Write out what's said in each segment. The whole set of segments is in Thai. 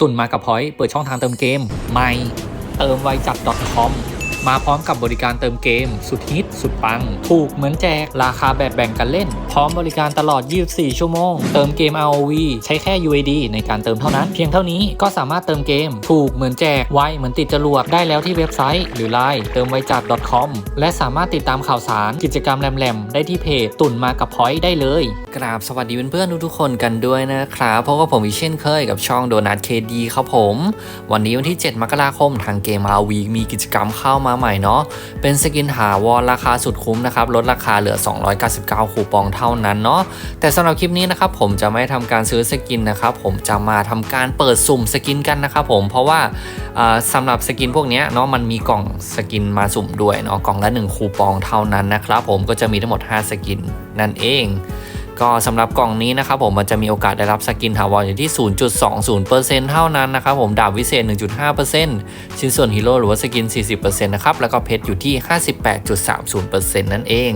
ตุนมากับพอยเปิดช่องทางเติมเกม ไม่เติมไวจัด .com มาพร้อมกับบริการเติมเกม สุดฮิต สุดปัง ถูกเหมือนแจก ราคาแบบแบ่งกันเล่น พร้อมบริการตลอด 24 ชั่วโมง เติมเกม ROV ใช้แค่ UAD ในการเติมเท่านั้น เพียงเท่านี้ก็สามารถเติมเกม ถูกเหมือนแจก ไวเหมือนติดจรวด ได้แล้วที่เว็บไซต์ หรือ Line เติมไวจัด .com และสามารถติดตามข่าวสาร กิจกรรมแหลมๆ ได้ที่เพจตุนมากับพอยต์ได้เลย กราบสวัสดีเพื่อนๆทุกๆคนกันด้วยนะครับเพราะว่าผมอีกเช่นเคยกับช่องโดนัทเคดีครับผม วันนี้วันที่ 7 มกราคมทางเกมอาวีมีกิจกรรมเข้ามาใหม่เนาะเป็นสกินหาวอลราคาสุดคุ้มนะครับลดราคาเหลือ 299 คูปองเท่านั้นเนาะแต่สำหรับคลิปนี้นะครับผมจะไม่ทำการซื้อสกินนะครับผมจะมาทำการเปิดสุ่มสกินกันนะครับผมเพราะว่าอ่าสำหรับสกินพวกนี้เนาะมันมีกล่องสกินมาสุ่มด้วยเนาะกล่องละ 1 คูปองเท่านั้นนะครับผมก็จะมีทั้งหมด 5 สกินนั่นเอง ก็สำหรับกล่องนี้นะครับผมมันจะมีโอกาสได้รับสกินถาวรอยู่ที่ 0.20%เท่านั้นนะครับผมดาบวิเศษ 1.5%ชิ้นส่วนฮีโร่หรือว่าสกิน 40%นะครับแล้วก็เพชรอยู่ที่ 58.30%นั่นเอง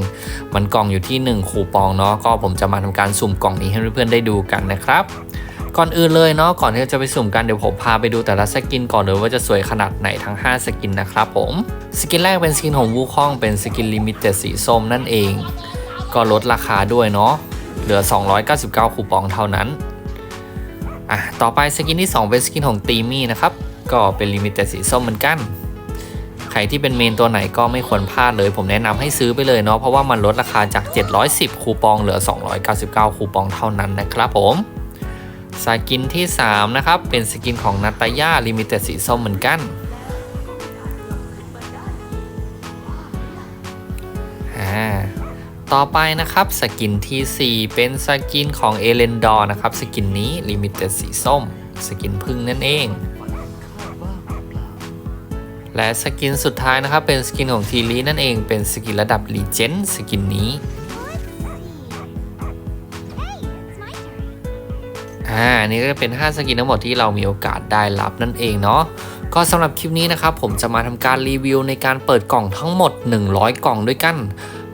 มันกล่องอยู่ที่ 1 คูปองเนาะก็ผมจะมาทำการสุ่มกล่องนี้ให้เพื่อนๆได้ดูกันนะครับก่อนอื่นเลยเนาะก่อนที่จะไปสุ่มกันเดี๋ยวผมพาไปดูแต่ละสกินก่อนเลยว่าจะสวยขนาดไหนทั้ง 5 สกินนะครับผมสกินแรกเป็นสกินของวูคองเป็นสกินลิมิเต็ดสีส้มนั่นเอง ก็ลดราคาด้วยเนาะ เหลือ 299 คูปองเท่านั้นอะต่อไปสกินที่ 2 เป็นสกินของตีมี่นะครับ ก็เป็นลิมิเต็ดสีส้มเหมือนกัน ใครที่เป็นเมนตัวไหนก็ไม่ควรพลาดเลย ผมแนะนำให้ซื้อไปเลยเนาะเพราะว่ามันลดราคาจาก 710 คูปองเหลือ 299 คูปองเท่านั้นนะครับผมสกินที่ 3 นะครับ เป็นสกินของนาตาย่าลิมิเต็ดสีส้มเหมือนกัน ต่อไปนะครับสกินที่ 4 เป็นสกินของเอเลนดอร์นะครับ สกินนี้ลิมิเต็ดสีส้ม สกินพึ่งนั่นเอง และสกินสุดท้ายนะครับ เป็นสกินของทีลีนั่นเอง เป็นสกินระดับลีเจนสกินนี้อ่าอันนี่ก็เป็น 5 สกินทั้งหมดที่เรามีโอกาสได้รับนั่นเองเนาะก็สำหรับคลิปนี้นะครับผมจะมาทำการรีวิวในการเปิดกล่องทั้งหมด 100 กล่องด้วยกัน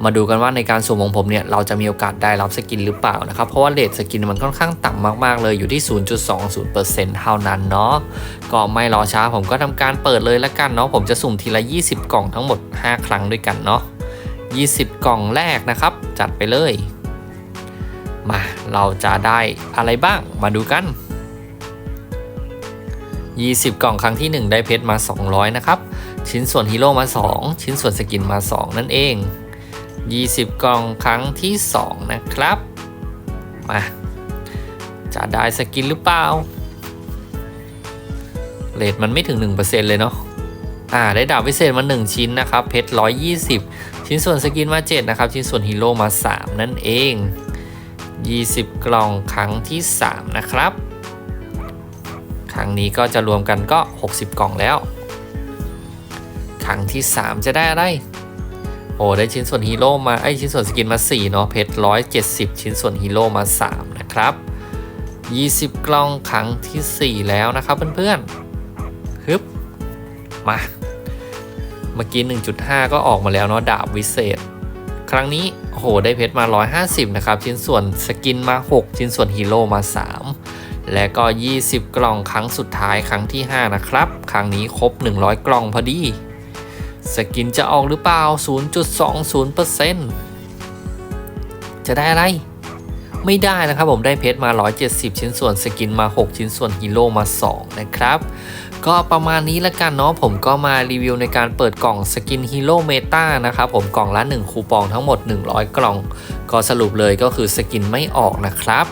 มาดูกันว่าในการสุ่มของผมเนี่ยเราจะมีโอกาสได้รับสกินหรือเปล่านะครับ เพราะว่าเลทสกินมันค่อนข้างต่ำมากๆเลยอยู่ที่ 0.20%เท่านั้นเนาะก็ไม่รอช้าผมก็ทำการเปิดเลยละกันเนาะผมจะสุ่มทีละ 20 กล่องทั้งหมด 5 ครั้งด้วยกันเนาะ20 กล่องแรกนะครับ จัดไปเลย มาเราจะได้อะไรบ้างมาดูกัน 20 กล่องครั้งที่ 1 ได้เพชรมา 200 นะครับ ชิ้นส่วนฮีโร่มา 2 ชิ้นส่วนสกินมา 2 นั่นเอง 20 กล่องครั้งที่ 2 นะครับ มา จะได้สกินหรือเปล่าเรทมันไม่ถึง 1%เลยเนาะอ่าได้ดาบวิเศษมา 1 ชิ้นนะครับ เพชร 120 ชิ้นส่วนสกินมา 7 นะครับ ชิ้นส่วนฮีโร่มา 3 นั่นเอง 20 กล่องครั้งที่ 3 นะครับ ครั้งนี้ก็จะรวมกันก็ 60 กล่องแล้ว ครั้งที่ 3 จะได้อะไร โอ้ได้ชิ้นส่วนฮีโร่มาไอชิ้นส่วนสกินมา 4 เนาะเพชร170 ชิ้นส่วนฮีโร่มา 3 นะครับ 20 กล่องครั้งทีสี่4 แล้วนะครับเพื่อนๆฮึบมา เมื่อกี้ 1.5 ก็ออกมาแล้วเนาะดาบวิเศษ ครั้งนี้โอ้โหได้เพชรมา 150 นะครับ ชิ้นส่วนสกินมา 6 ชิ้นส่วนฮีโร่มา 3 และก็ 20 กล่องครั้งสุดท้ายครั้งที่ 5 นะครับ ครั้งนี้ครบ 100 กล่องพอดี สกินจะออกหรือเปล่า 0.20%จะได้อะไร ไม่ได้นะครับผมได้เพชรมา 170 ชิ้นส่วน สกินมา 6 ชิ้นส่วนฮีโร่มา 2 นะครับ ก็ประมาณนี้ละกันเนาะผมก็มารีวิวในการเปิดกล่องสกินฮีโร่เมตานะครับผมกล่องละ 1 คูปองทั้งหมด 100 กล่อง ก็สรุปเลยก็คือสกินไม่ออกนะครับ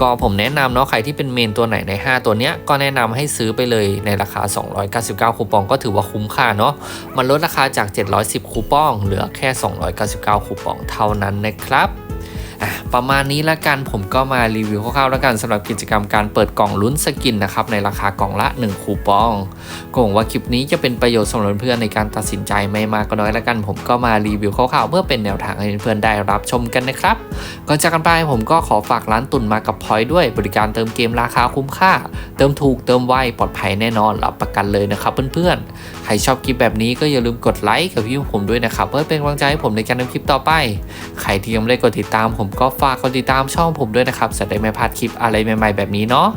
ก็ผมแนะนำเนาะใครที่เป็นเมนตัวไหนใน 5 ตัวเนี้ยก็แนะนำให้ซื้อไปเลยในราคา 299 คูปองก็ถือว่าคุ้มค่าเนาะมันลดราคาจาก 710 คูปอง เหลือแค่ 299 คูปองเท่านั้นนะครับ อะประมาณนี้ละกันผมก็มารีวิวคร่าวๆแล้วกันสำหรับกิจกรรมการเปิดกล่องลุ้นสกินนะครับในราคากล่องละ 1 คูปองก็หวังว่าคลิปนี้จะเป็นประโยชน์สำหรับเพื่อนในการตัดสินใจไม่มากก็น้อยละกัน ผมก็มารีวิวคร่าวๆเพื่อเป็นแนวทางให้เพื่อนๆได้รับชมกันนะครับก่อนจากกันไปผมก็ขอฝากร้านตุนมากับพอยด้วย บริการเติมเกมราคาคุ้มค่า เติมถูกเติมไวปลอดภัยแน่นอนรับประกันเลยนะครับเพื่อนๆใครชอบคลิปแบบนี้ก็อย่าลืมกดไลค์กับพี่ผมด้วยนะครับเพื่อเป็นกำลังใจให้ผมในการทำคลิปต่อไป ใครที่ยังไม่ได้กดติดตามผมผมก็ฝากกดติดตามช่องผมด้วยนะครับจะได้ไม่พลาดคลิปอะไรใหม่ ๆ แบบนี้เนาะ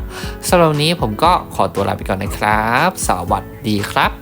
สำหรับวันนี้ผมก็ขอตัวลาไปก่อนนะครับ สวัสดีครับ